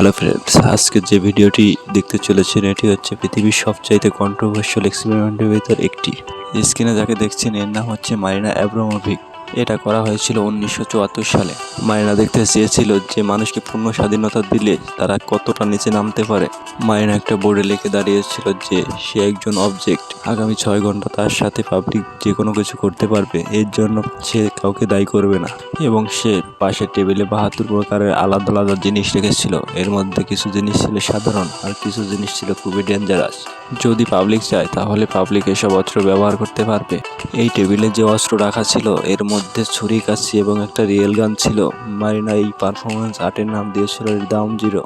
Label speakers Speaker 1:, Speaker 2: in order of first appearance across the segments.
Speaker 1: Hello friends আজকে যে ভিডিওটি দেখতে চলেছেন, এটি হচ্ছে পৃথিবীর সবচাইতে কন্ট্রোভার্সিয়াল এক্সপেরিমেন্টের ভিতর একটি। স্ক্রিনে যাকে দেখছেন, এর নাম হচ্ছে মারিনা অ্যাব্রামোভিক এটা করা হয়েছিল উনিশশো চুয়াত্তর সালে। মারিনা দেখতে চেয়েছিল যে মানুষকে পূর্ণ স্বাধীনতা দিলে তারা কতটা নিচে নামতে পারে। মারিনা একটা বোর্ডে লিখে দাঁড়িয়েছিল যে সে একজন অবজেক্ট আগামী ছয় ঘণ্টা তার সাথে পাবলিক যে কোনো কিছু করতে পারবে, এর জন্য সে কাউকে দায়ী করবে না। এবং সে পাশের টেবিলে বাহাত্তর প্রকারের আলাদা আলাদা জিনিস রেখেছিল। এর মধ্যে কিছু জিনিস ছিল সাধারণ আর কিছু জিনিস ছিল খুবই ডেঞ্জারাস যদি পাবলিক চায়, তাহলে পাবলিক এসব অস্ত্র ব্যবহার করতে পারবে। এই টেবিলে যে অস্ত্র রাখা ছিল, এর মধ্যে ছুরি কাছি এবং একটা রিয়েল গান ছিল। মারিনা এই পারফরমেন্স আর্টের নাম দিয়েছিল ডাউন জিরো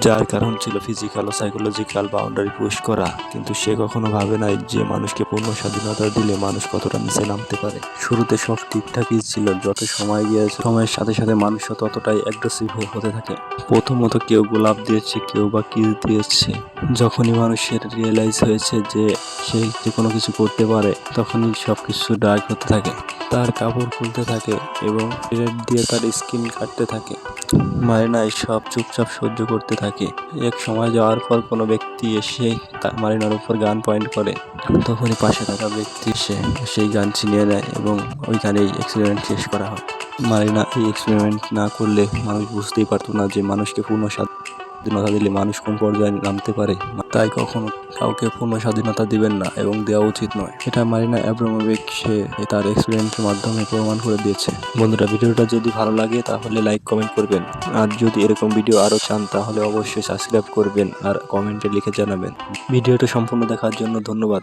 Speaker 1: যার কারণ ছিল ফিজিক্যাল ও সাইকোলজিক্যাল বাউন্ডারি পুশ করা। কিন্তু সে কখনো ভাবে নাই যে মানুষকে পূর্ণ স্বাধীনতা দিলে মানুষ কতটা নিচে নামতে পারে। শুরুতে সব ঠিকঠাকই ছিল, যত সময় গিয়েছে, সময়ের সাথে সাথে মানুষ ততটাই অ্যাগ্রেসিভ হতে থাকে। প্রথমত কেউ গোলাপ দিয়েছে, কেউ বা কিস দিয়েছে। যখনই মানুষের রিয়েলাইজ হয়েছে যে সে যে কোনো কিছু করতে পারে, তখনই সব কিছু ডার্ক হতে থাকে। তার কাপড় খুলতে থাকে এবং রেড দিয়ে তার স্কিন কাটতে থাকে। মারিনা সব চুপচাপ সহ্য করতে থাকে। এক সময় যাওয়ার পর কোনো ব্যক্তি এসে তার মারিনার উপর গান পয়েন্ট করে। তখনই পাশে থাকা ব্যক্তি এসে সেই গান ছিনিয়ে নেয় এবং ওইখানেই এক্সপেরিমেন্ট শেষ করা হয়। মারিনা এই এক্সপেরিমেন্ট না করলে মানুষ বুঝতেই পারতো না যে মানুষকে পূর্ণ স্বাধীনতা দিলে মানুষ কোন পর্যায়ে নামতে পারে? তাই কখনো কাউকে পূর্ণ স্বাধীনতা দিবেন না এবং দেওয়া উচিত নয়। এটা মারিনা অ্যাব্রামোভিক সে তার এক্সপেরিমেন্টের মাধ্যমে প্রমাণ করে দিয়েছে। বন্ধুরা, ভিডিওটা যদি ভালো লাগে, তাহলে লাইক, কমেন্ট করবেন। আর যদি এরকম ভিডিও আরও চান, তাহলে অবশ্যই সাবস্ক্রাইব করবেন আর কমেন্টে লিখে জানাবেন। ভিডিওটা সম্পূর্ণ দেখার জন্য ধন্যবাদ।